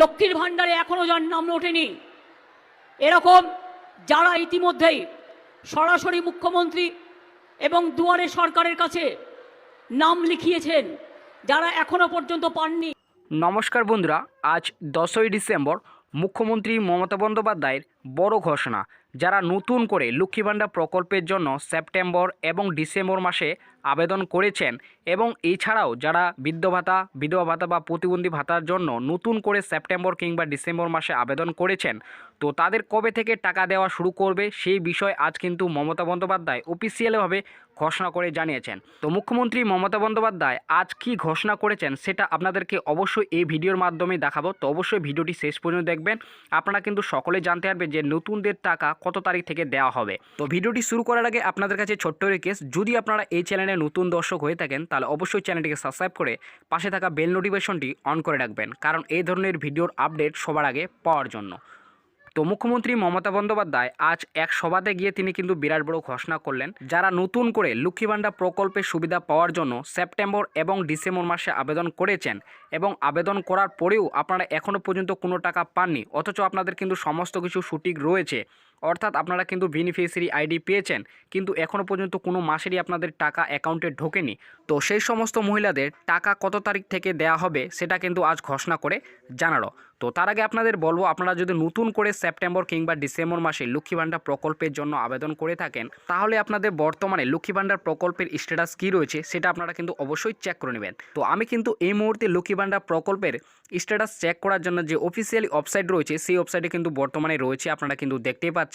লক্ষ্মীর ভাণ্ডারে এখনও যার নাম ওঠেনি। এরকম যারা ইতিমধ্যেই সরাসরি মুখ্যমন্ত্রী এবং দুয়ারে সরকারের কাছে নাম লিখিয়েছেন, যারা এখনও পর্যন্ত পাননি। নমস্কার বন্ধুরা, আজ দশই ডিসেম্বর মুখ্যমন্ত্রী মমতা বন্দ্যোপাধ্যায়ের বড় ঘোষণা। যারা নতুন করে লক্ষ্মী ভাণ্ডার প্রকল্পের জন্য সেপ্টেম্বর এবং ডিসেম্বর মাসে আবেদন করেছেন এবং এছাড়াও যারা বৃদ্ধ ভাতা, বিধবা ভাতা বা প্রতিবন্ধী ভাতার জন্য নতুন করে সেপ্টেম্বর কিংবা ডিসেম্বর মাসে আবেদন করেছেন, তো তাদের কবে থেকে টাকা দেওয়া শুরু করবে সেই বিষয় আজ কিন্তু মমতা বন্দ্যোপাধ্যায় অফিসিয়ালভাবে ঘোষণা করে জানিয়েছেন। তো মুখ্যমন্ত্রী মমতা বন্দ্যোপাধ্যায় আজ কি ঘোষণা করেছেন সেটা আপনাদেরকে অবশ্যই এই ভিডিওর মাধ্যমে দেখাবো। তো অবশ্যই ভিডিওটি শেষ পর্যন্ত দেখবেন। আপনারা কিন্তু সকলে জানতে পারবেন যে নতুনদের টাকা কত তারিখ থেকে দেওয়া হবে। তো ভিডিওটি শুরু করার আগে আপনাদের কাছে ছোট্ট রিকোয়েস্ট যদি আপনারা এই চ্যানেলে নতুন দর্শক হয়ে থাকেন, তাহলে অবশ্যই চ্যানেলটিকে সাবস্ক্রাইব করে পাশে থাকা বেল নোটিফিকেশনটি অন করে রাখবেন। কারণ এই ধরনের ভিডিওর আপডেট সবার আগে পাওয়ার জন্য। তো মুখ্যমন্ত্রী মমতা বন্দ্যোপাধ্যায় আজ এক সভাতে গিয়ে তিনি কিন্তু বিরাট বড় ঘোষণা করলেন, যারা নতুন করে লক্ষ্মী প্রকল্পের সুবিধা পাওয়ার জন্য সেপ্টেম্বর এবং ডিসেম্বর মাসে আবেদন করেছেন এবং আবেদন করার পরেও আপনারা এখনও পর্যন্ত কোনো টাকা পাননি, অথচ আপনাদের কিন্তু সমস্ত কিছু সঠিক রয়েছে। অর্থাৎ আপনারা কিন্তু বেনিফিশিয়ারি আইডি পেয়েছেন, কিন্তু এখনও পর্যন্ত কোনো মাসেরই আপনাদের টাকা অ্যাকাউন্টে ঢোকেনি। তো সেই সমস্ত মহিলাদের টাকা কত তারিখ থেকে দেয়া হবে সেটা কিন্তু আজ ঘোষণা করে জানালো। তো তার আগে আপনাদের বলব, আপনারা যদি নতুন করে সেপ্টেম্বর কিংবা ডিসেম্বর মাসে লক্ষ্মী ভাণ্ডার প্রকল্পের জন্য আবেদন করে থাকেন, তাহলে আপনাদের বর্তমানে লক্ষ্মী ভাণ্ডার প্রকল্পের স্ট্যাটাস কী রয়েছে সেটা আপনারা কিন্তু অবশ্যই চেক করে নেবেন। তো আমি কিন্তু এই মুহূর্তে লক্ষ্মী ভাণ্ডার প্রকল্পের স্ট্যাটাস চেক করার জন্য যে অফিসিয়ালি ওয়েবসাইট রয়েছে, সেই ওয়েবসাইটে কিন্তু বর্তমানে রয়েছে, আপনারা কিন্তু দেখতেই পাচ্ছেন।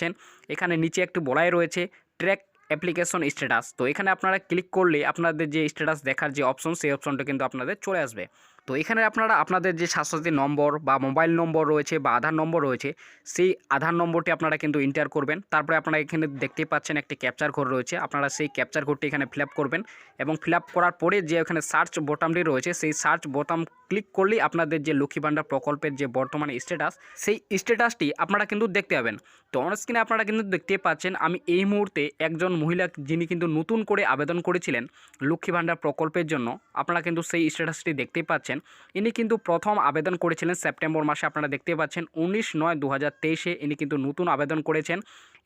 এখানে নিচে একটু বলাই রয়েছে ট্র্যাক অ্যাপ্লিকেশন স্ট্যাটাস। তো এখানে আপনারা ক্লিক করলে আপনাদের যে স্ট্যাটাস দেখার যে অপশন, সেই অপশনটা কিন্তু আপনাদের চলে আসবে। তো এখানে আপনারা আপনাদের যে স্বাস্থ্যসাথী নম্বর বা মোবাইল নম্বর রয়েছে বা আধার নম্বর রয়েছে, সেই আধার নম্বরটি আপনারা কিন্তু এন্টার করবেন। তারপরে আপনারা এখানে দেখতেই পাচ্ছেন একটি ক্যাপচার কোড রয়েছে। আপনারা সেই ক্যাপচার কোডটি এখানে ফিল করবেন এবং ফিল করার পরে যে এখানে সার্চ বোতামটি রয়েছে, সেই সার্চ বোতাম ক্লিক করলেই আপনাদের যে লক্ষ্মী ভাণ্ডার প্রকল্পের যে বর্তমানে স্ট্যাটাস, সেই স্ট্যাটাসটি আপনারা কিন্তু দেখতে পাবেন। তো অন স্ক্রিনে আপনারা কিন্তু দেখতে পাচ্ছেন, আমি এই মুহূর্তে একজন মহিলা যিনি কিন্তু নতুন করে আবেদন করেছিলেন লক্ষ্মী ভাণ্ডার প্রকল্পের জন্য, আপনারা কিন্তু সেই স্ট্যাটাসটি দেখতে পাচ্ছেন। ইনি কিন্তু প্রথম আবেদন করেছিলেন সেপ্টেম্বর মাসে। আপনারা দেখতে পাচ্ছেন, উনিশ নয় দু হাজার তেইশে ইনি কিন্তু নতুন আবেদন করেছেন।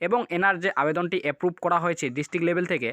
এবং এনার যে আবেদনটি অ্যাপ্রুভ করা হয়েছে ডিস্ট্রিক্ট লেভেল থেকে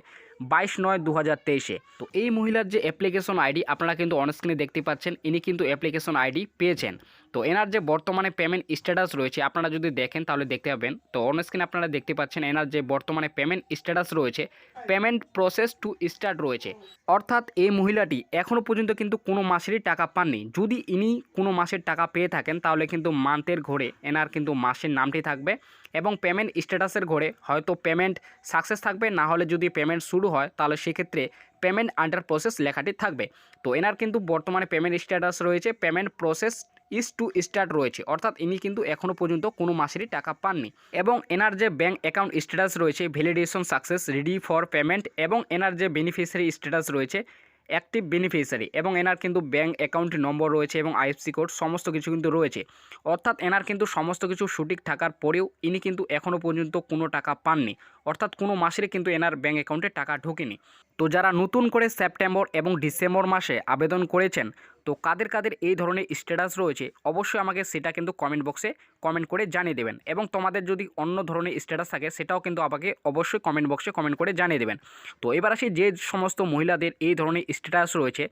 বাইশ নয় দু হাজার তেইশে। তো এই মহিলার যে অ্যাপ্লিকেশন আইডি আপনারা কিন্তু অনস্ক্রিনে দেখতে পাচ্ছেন, ইনি কিন্তু অ্যাপ্লিকেশন আইডি পেয়েছেন। তো এনার যে বর্তমানে পেমেন্ট স্ট্যাটাস রয়েছে, আপনারা যদি দেখেন তাহলে দেখতে পাবেন। তো অনস্ক্রিনে আপনারা দেখতে পাচ্ছেন এনার যে বর্তমানে পেমেন্ট স্ট্যাটাস রয়েছে পেমেন্ট প্রসেস টু স্টার্ট রয়েছে। অর্থাৎ এই মহিলাটি এখনও পর্যন্ত কিন্তু কোনো মাসেরই টাকা পাননি। যদি ইনি কোনো মাসের টাকা পেয়ে থাকেন, তাহলে কিন্তু মান্থের ঘরে এনার কিন্তু মাসের নামটি থাকবে। এবং পেমেন্ট স্ট্যাটাসের ঘরে হয়তো পেমেন্ট সাকসেস থাকবে, না হলে যদি পেমেন্ট শুরু হয়, তাহলে সেক্ষেত্রে পেমেন্ট আন্ডার প্রসেস লেখাটি থাকবে। তো এনার কিন্তু বর্তমানে পেমেন্ট স্ট্যাটাস রয়েছে payment process is to start রয়েছে, অর্থাৎ ইনি কিন্তু এখনও পর্যন্ত কোনো মাসেরই টাকা পাননি। এবং এনার যে ব্যাঙ্ক অ্যাকাউন্ট স্ট্যাটাস রয়েছে validation success ready for payment এবং এনার যে বেনিফিশিয়ারি স্ট্যাটাস রয়েছে অ্যাক্টিভ বেনিফিশিয়ারি এবং এনার কিন্তু ব্যাঙ্ক অ্যাকাউন্ট নম্বর রয়েছে এবং আইএফসি কোড সমস্ত কিছু কিন্তু রয়েছে। অর্থাৎ এনার কিন্তু সমস্ত কিছু সঠিক থাকার পরেও ইনি কিন্তু এখনও পর্যন্ত কোনো টাকা পাননি। অর্থাৎ কোনো মাসের কিন্তু এনার ব্যাঙ্ক অ্যাকাউন্টে টাকা ঢোকেনি। তো যারা নতুন করে সেপ্টেম্বর এবং ডিসেম্বর মাসে আবেদন করেছেন তো কাদের কাদের এই ধরনের স্ট্যাটাস রয়েছে, অবশ্যই আমাকে সেটা কিন্তু কমেন্ট বক্সে কমেন্ট করে জানিয়ে দেবেন। এবং তোমাদের যদি অন্য ধরনের স্ট্যাটাস থাকে, সেটাও কিন্তু আমাকে অবশ্যই কমেন্ট বক্সে কমেন্ট করে জানিয়ে দেবেন। তো এবার আসি যে সমস্ত মহিলাদের এই ধরনের স্ট্যাটাস রয়েছে,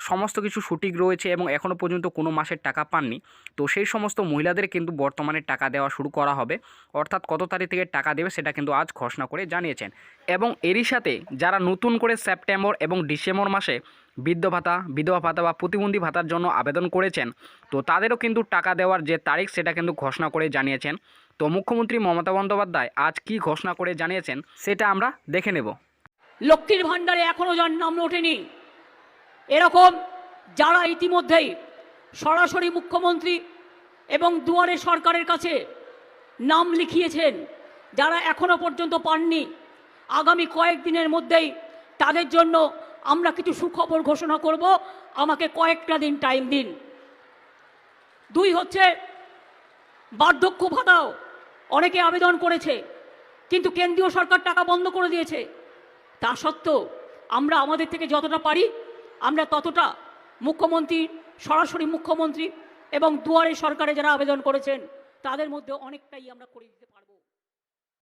সমস্ত কিছু সঠিক রয়েছে এবং এখনও পর্যন্ত কোনো মাসের টাকা পাননি, তো সেই সমস্ত মহিলাদের কিন্তু বর্তমানে টাকা দেওয়া শুরু করা হবে। অর্থাৎ কত তারিখ থেকে টাকা দেবে সেটা কিন্তু আজ ঘোষণা করে জানিয়েছেন। এবং এরই সাথে যারা নতুন করে সেপ্টেম্বর এবং ডিসেম্বর মাসে বৃদ্ধ ভাতা, বিধবা ভাতা বা প্রতিবন্ধী ভাতার জন্য আবেদন করেছেন। তো তাদেরও কিন্তু টাকা দেওয়ার যে তারিখ, সেটা কিন্তু ঘোষণা করে জানিয়েছেন। তো মুখ্যমন্ত্রী মমতা বন্দ্যোপাধ্যায় আজ কি ঘোষণা করে জানিয়েছেন, সেটা আমরা দেখে নেব। লক্ষ্মীর ভাণ্ডারে এখনও যার নাম ওঠেনি। এরকম যারা ইতিমধ্যেই সরাসরি মুখ্যমন্ত্রী এবং দুয়ারে সরকারের কাছে নাম লিখিয়েছেন, যারা এখনও পর্যন্ত পাননি, আগামী কয়েকদিনের মধ্যেই তাদের জন্য আমরা কিছু সুখবর ঘোষণা করব। আমাকে কয়েকটা দিন টাইম দিন। দুই হচ্ছে, বার্ধক্য ভাতাও অনেকে আবেদন করেছে, কিন্তু কেন্দ্রীয় সরকার টাকা বন্ধ করে দিয়েছে। তা সত্ত্বেও আমরা আমাদের থেকে যতটা পারি, আমরা ততটা মুখ্যমন্ত্রী, সরাসরি মুখ্যমন্ত্রী এবং দুয়ারে সরকারে যারা আবেদন করেছেন, তাদের মধ্যে অনেকটাই আমরা করে দিতে পারব।